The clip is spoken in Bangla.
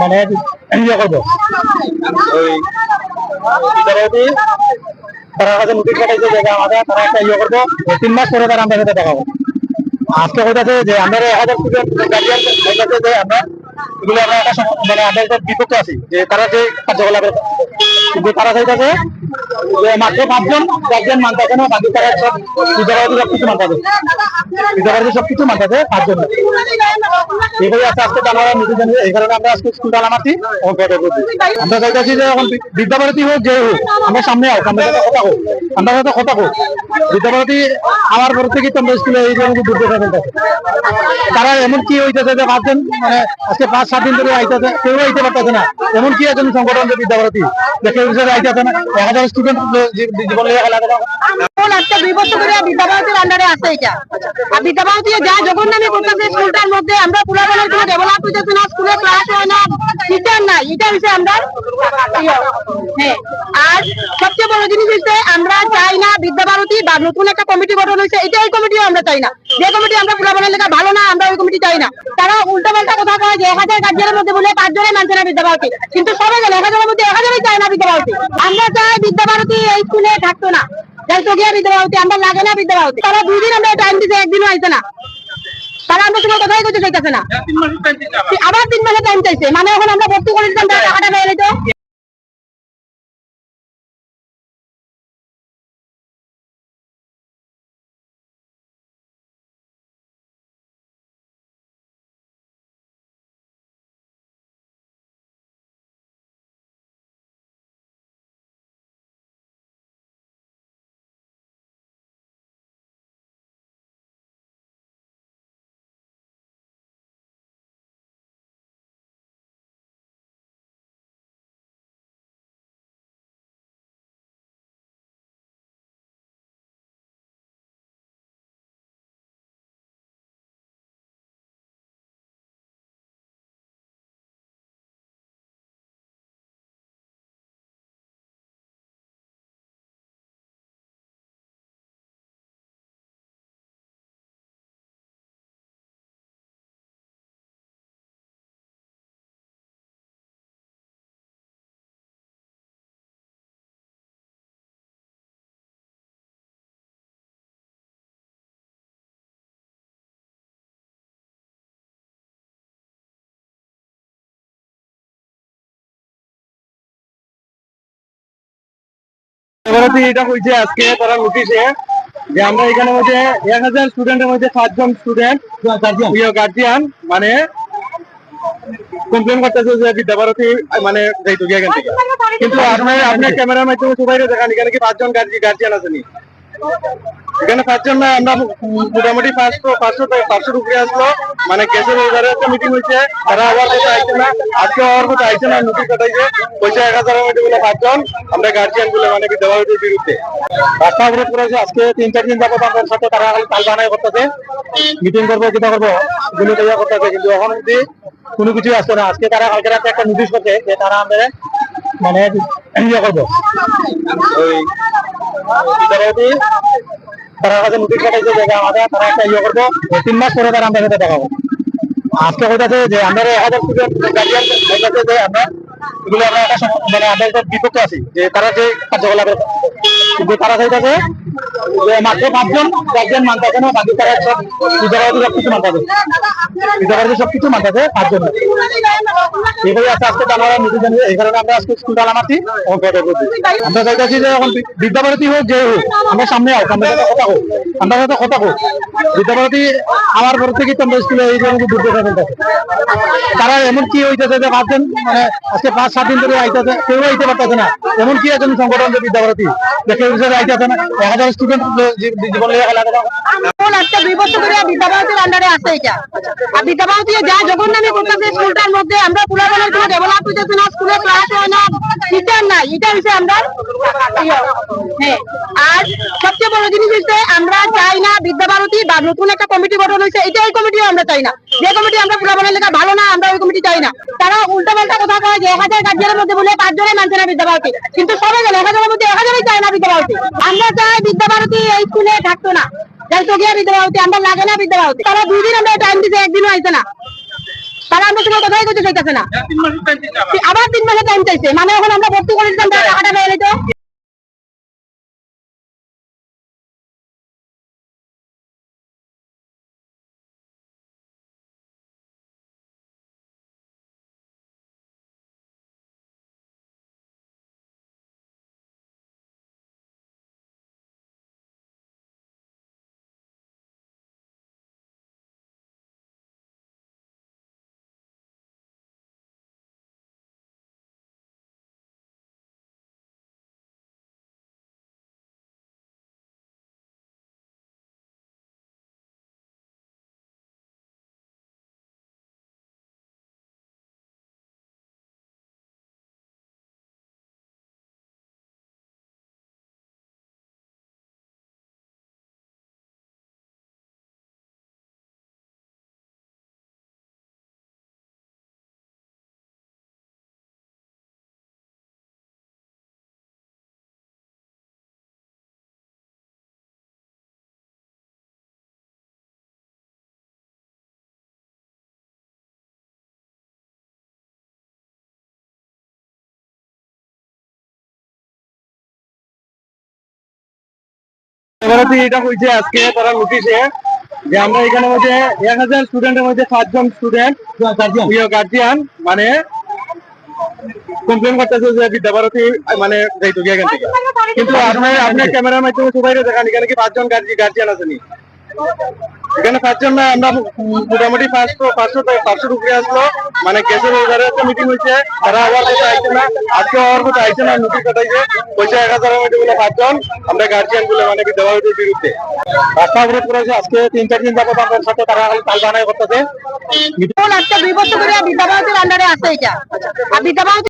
মানে ইয়ে করব। তারা কাছে নোটিশ পাঠাইছে যে আমাদের তারা একটা ইয়ে করব তিন মাস পরে তারা আমাদের দেখাবো আজকে যে আমরা এক হাজার যে আমরা এগুলো আমরা একটা মানে আমরা বিপক্ষে আছি, যে তারা যে কার্যকলাপের কিন্তু তারা চাইতেছে মাত্র পাঁচজন গার্জিয়ান মানতেছে না, বাকি তারা সব বিদ্যালয়তে সব কিছু মানতেছে বিদ্যালয়তে সব কিছু মানতেছে পাঁচজন। এগুলো আছে আজকে আমরা নোটিশ জানিয়ে এই কারণে আমরা আজকে ও করছি। আমরা চাইতেছি যে এখন বিদ্যাভারতী হোক, যে হোক, আমরা সামনে হোক আমরা সাথে কথা হোক আমরা সাথে কথা হোক বিদ্যাভারতী আমার পর থেকে তো আমরা স্কুলে এই জন্য দুর্দশা চলতেছে তারা এমন কি হইতেছে যে পাঁচজন মানে আজকে পাঁচ, সাত দিন ধরে আইতেছে, কেউ আইতে পারতেছে না। এমন কি একজন সংগঠন যে বিদ্যাভারতী কেউ আইতেছে না। এক হাজার স্টুডেন্ট জীবন নিয়ে খেলা স্কুলে ইয়ে। হ্যাঁ আমরা চাই না বিদ্যাভারতী বা নতুন একটা কমিটি গঠন হয়েছে এটা এই কমিটিও আমরা চাই না। যে কমিটি আমরা পুরাতনের লেখা ভালো না, আমরা ওই কমিটি চাই না। তারা উল্টা পাল্টা কথা কয় যে এক হাজার মধ্যে বলে পাঁচজনে মানছে না বিদ্যাভারতী কিন্তু সবাই গেলে এক হাজারের মধ্যে এক হাজারই চায় না বিদ্যাভারতী আমরা চাই বিদ্যাভারতী এই স্কুলে থাকতো না। তো গিয়া আমরা লাগে না বিদ্যাভারতী তারা দুই দিন আমরা টাইম দিছে একদিনও আইছে না। তারা আমরা তোমার কথাই করতে চাইতেছে না। আবার। তিন মাসে টাইম চাইছে। মানে এখন আমরা ভর্তি করে দিতাম টাকাটা পেয়ে নিত এটা আজকে তারা যে আমরা এখানে এক হাজার স্টুডেন্টের মধ্যে সাতজন স্টুডেন্ট গার্জিয়ান মানে কমপ্লেন করতেছে যে বিদ্যাভারতী মানে যাইতো কিন্তু আপনার আপনার ক্যামেরার মাধ্যমে সবাই দেখান এখানে কি পাঁচজন গার্জিয়ান আছে নি এখানে না আমরা মোটামুটি পাঁচশো পাঁচশো আসলো। মানে একটা মিটিং হয়েছে। তারা আবার না। আজকে না নোটিশ পাঠাইছে। পয়সা এক পাঁচজন আমরা গার্জিয়ান মানে বিরুদ্ধে। রাস্তা অবরোধ করেছে আজকে তিন চার দিন যাবত আমাদের সাথে তারা কাল বানায় করতেছে। মিটিং করব কিনা করব, গুলো তৈরি করতেছে। কিন্তু এখন অব্দি কোনো কিছু আসছে না। আজকে তারা কালকে রাতে একটা নোটিশ করছে যে তারা আমাদের মানে ইয়ে করব। ইয়ে তিন মাস পরে তারা আমাদের সাথে দেখাবো যে আমরা এক হাজার স্টুডেন্ট আমরা আমরা আমরা একটা বিপক্ষে আছি, যে তারা যে কার্যকলাপের কিন্তু তারা যে মাত্র পাঁচজন গার্জিয়ান মানতেছে না, বাকি তারা সব বিদ্যালয়তে সব কিছু মানতেছে বিদ্যালয়তে সব কিছু মানতেছে পাঁচজন। নোটিশ জানিয়ে, এই কারণে আমরা আজকে স্কুল করছি আমরা চাইতেছি যে এখন বিদ্যাভারতী হোক, যে হোক, আমরা সামনে হোক আমরা সাথে কথা হোক আমরা সাথে কথা হোক বিদ্যাভারতী আমার পর থেকে তো আমরা স্কুলে এই দুর্দশা চলতেছে তারা এমন কি হইতেছে যে পাঁচজন মানে আজকে পাঁচ, সাত দিন ধরে আইতেছে, কেউ আইতে পারতেছে না। এমন কি একজন সংগঠন যে বিদ্যাভারতী? যে হাজার ইয়ে। হ্যাঁ আমরা চাই না বিদ্যাভারতী বা নতুন একটা কমিটি গঠন হয়েছে এটা এই কমিটিও আমরা চাই না। যে কমিটি আমরা পুরাতনের লেখা ভালো না, আমরা ওই কমিটি চাই না। তারা উল্টা পাল্টা কথা কয় যে এক হাজার মধ্যে বলে মানছে না বিদ্যাভারতী কিন্তু সবাই গেলে এক হাজারের মধ্যে এক না বিদ্যাভারতী আমরা চাই বিদ্যাভারতী এই স্কুলে থাকতো না। যাই তো গিয়া বিদ্যাভারতী আমরা লাগে না বিদ্যাভারতী তারা দুই দিন আমরা টাইম দিছে একদিনও আইছে না। তারা আমরা তোমার করতে চাইতেছে না। আবার। তিন মাসে টাইম চাইছে। মানে এখন আমরা ভর্তি করে এবারে তো এটা হয়েছে আজকে তারা নোটিশে যে আমরা এখানে মধ্যে এক হাজার স্টুডেন্টের মধ্যে সাতজন স্টুডেন্ট গার্জিয়ান মানে কমপ্লেন করতেছে যে বিদ্যাভারতী মানে যাইতো গিয়ে এখান থেকে। কিন্তু আপনার আপনার ক্যামেরার মাধ্যমে সবাই দেখান এখানে কি পাঁচজন গার্জিয়ান আসেনি এখানে পাঁচজন না, আমরা মোটামুটি পাঁচশো পাঁচশো পাঁচশো উপরে আসলো। মানে গ্যাসের ওজারে একটা মিটিং হয়েছে, তারা আবার কোথাও আইছে না। আজকে আবার কোথাও আইছে না নোটিশ কাটাইছে পয়সা এক হাজারের মধ্যে বলে পাঁচজন, আমরা গার্জিয়ানগুলো মানে বিদ্যাভারতীর বিরুদ্ধে। রাস্তা অবরোধ করেছে, আজকে তিন, চার দিন যাবত আমাদের সাথে তারা তাল বানাই করতেছে। আজকে আন্ডারে আছে এটা। আর বিদ্যাভারতী